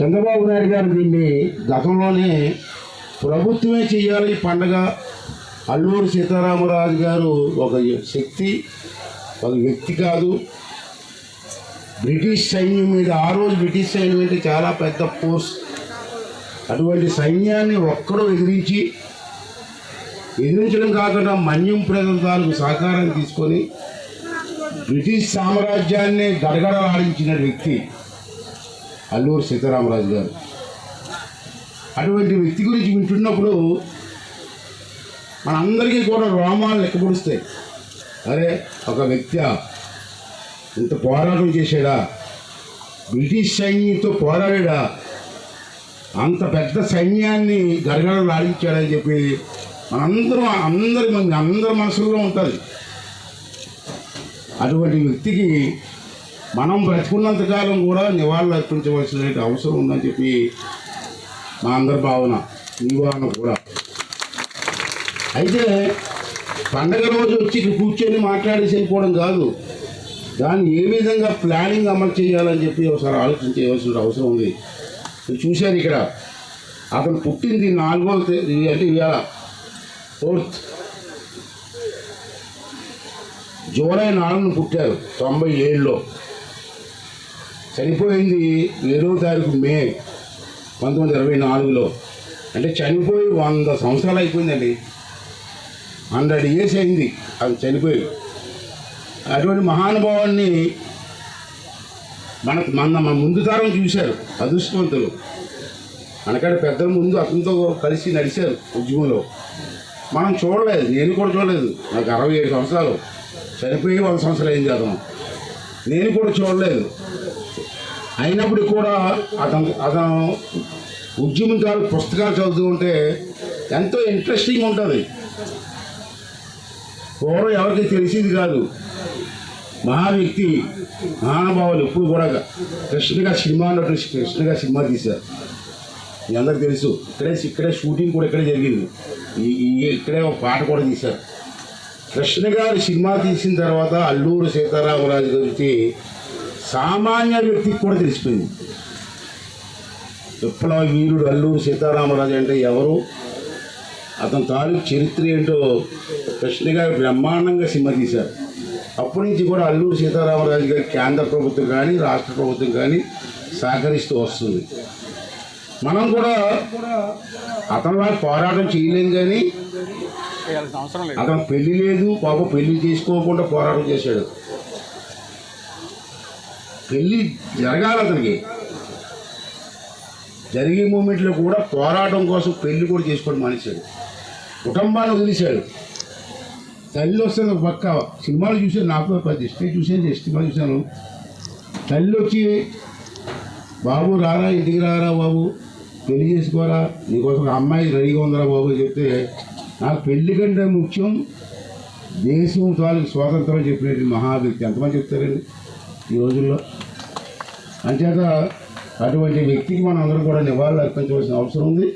చంద్రబాబు నాయుడు గారు దీన్ని గతంలోనే ప్రభుత్వమే చేయాలి పండగ. అల్లూరి సీతారామరాజు గారు ఒక శక్తి ఒక వ్యక్తి కాదు. బ్రిటిష్ సైన్యం మీద ఆ రోజు బ్రిటిష్ సైన్యం అంటే చాలా పెద్ద ఫోర్స్. అటువంటి సైన్యాన్ని ఒక్కడో ఎదిరించి ఎదిరించడం కాకుండా మన్యం ప్రజల సహకారం తీసుకొని బ్రిటిష్ సామ్రాజ్యాన్ని గడగడలాడించిన వ్యక్తి. అల్లూరు సీతారామరాజు గారు. అటువంటి వ్యక్తి గురించి వింటున్నప్పుడు మనందరికీ కూడా రోమాలు లెక్కపొడుస్తాయి అరే ఒక వ్యక్తి ఇంత పోరాటం చేశాడా? బ్రిటిష్ సైన్యంతో పోరాడా అంత పెద్ద సైన్యాన్ని గడగడలాడించాడని చెప్పి మనందరం అందరి మంది అందరి మనసులో ఉంటుంది. అటువంటి వ్యక్తికి మనం బ్రతికున్నంతకాలం కూడా నివాళులు అర్పించవలసిన అవసరం ఉందని చెప్పి మా అందరి భావన ఈ భావన కూడా. అయితే పండగ రోజు వచ్చి కూర్చొని మాట్లాడేసి వెళ్ళిపోవడం కాదు. దాన్ని ఏ విధంగా ప్లానింగ్ అమలు చేయాలని చెప్పి ఒకసారి ఆలోచన చేయవలసిన అవసరం ఉంది. చూశారు ఇక్కడ అతను పుట్టింది నాలుగో తేదీ అంటే ఇవాళ ఫోర్త్. జూలై నాలుగును పుట్టారు తొంభై ఏడులో. చనిపోయింది ఏడవ తారీఖు మే పంతొమ్మిది ఇరవై నాలుగులో. అంటే చనిపోయి వంద సంవత్సరాలు అయిపోయిందండి. హండ్రెడ్ ఇయర్స్ అయింది అది చనిపోయి. అటువంటి మహానుభావాన్ని మన మన మన ముందు తరం చూశారు అదృష్టవంతులు. మనకాడ పెద్దల ముందు అతనితో కలిసి నడిచారు ఉద్యమంలో. మనం చూడలేదు నేను కూడా చూడలేదు. నాకు అరవై ఏడు సంవత్సరాలు. చనిపోయి వంద సంవత్సరాలు అయింది అతను. నేను కూడా చూడలేదు. అయినప్పుడు కూడా అతను అతను ఉద్యమకాలు పుస్తకాలు చదువుతూ ఉంటే ఎంతో ఇంట్రెస్టింగ్ ఉంటుంది. పూర్వం ఎవరికి తెలిసింది కాదు. మహా వ్యక్తి మహానుభావులు ఎప్పుడు కూడా కృష్ణగా సినిమా అన్నట్టు కృష్ణగా సినిమా తీశారు. మీ అందరికి తెలుసు ఇక్కడే ఇక్కడే షూటింగ్ కూడా ఇక్కడే జరిగింది. ఈ- ఇక్కడే ఒక పాట కూడా తీశారు. కృష్ణ గారు సినిమా తీసిన తర్వాత అల్లూరు సీతారామరాజు గురించి సామాన్య వ్యక్తికి కూడా తెలిసిపోయింది. విప్లవ వీరుడు అల్లూరు సీతారామరాజు అంటే ఎవరు? అతని తాలూకు చరిత్ర ఏంటో కృష్ణ గారు బ్రహ్మాండంగా సినిమా తీశారు. అప్పటి నుంచి కూడా అల్లూరు సీతారామరాజు గారి కేంద్ర ప్రభుత్వం కానీ రాష్ట్ర ప్రభుత్వం కానీ సహకరిస్తూ వస్తుంది. మనం కూడా అతనిలా పోరాటం చేయలేం కానీ అతను పెళ్ళి లేదు పాప పెళ్ళి చేసుకోకుండా పోరాటం చేశాడు. పెళ్ళి జరగాలి అతనికి. జరిగే మూమెంట్లో కూడా పోరాటం కోసం పెళ్ళి కూడా చేసుకోవడం మానేశాడు. కుటుంబాన్ని వదిలేశాడు. తల్లి వస్తుంది ఒక పక్క సినిమాలు చూసాను నాకు పది ఇష్టం చూసాను సినిమా చూశాను. తల్లి వచ్చి బాబు రారా ఇంటికి రారా బాబు? పెళ్ళి చేసుకోరా? నీకోసం ఒక అమ్మాయి రెడీగా ఉందిరా బాబు? అని చెప్తే నాకు పెళ్ళి కంటే ముఖ్యం దేశం తాలూకు స్వాతంత్రం చెప్పినట్టు మహా వ్యక్తి ఎంతమంది చెప్తారండి? ఈ రోజుల్లో. అంచేత అటువంటి వ్యక్తికి మనం అందరం కూడా నివాళులు అర్పించవలసిన అవసరం ఉంది.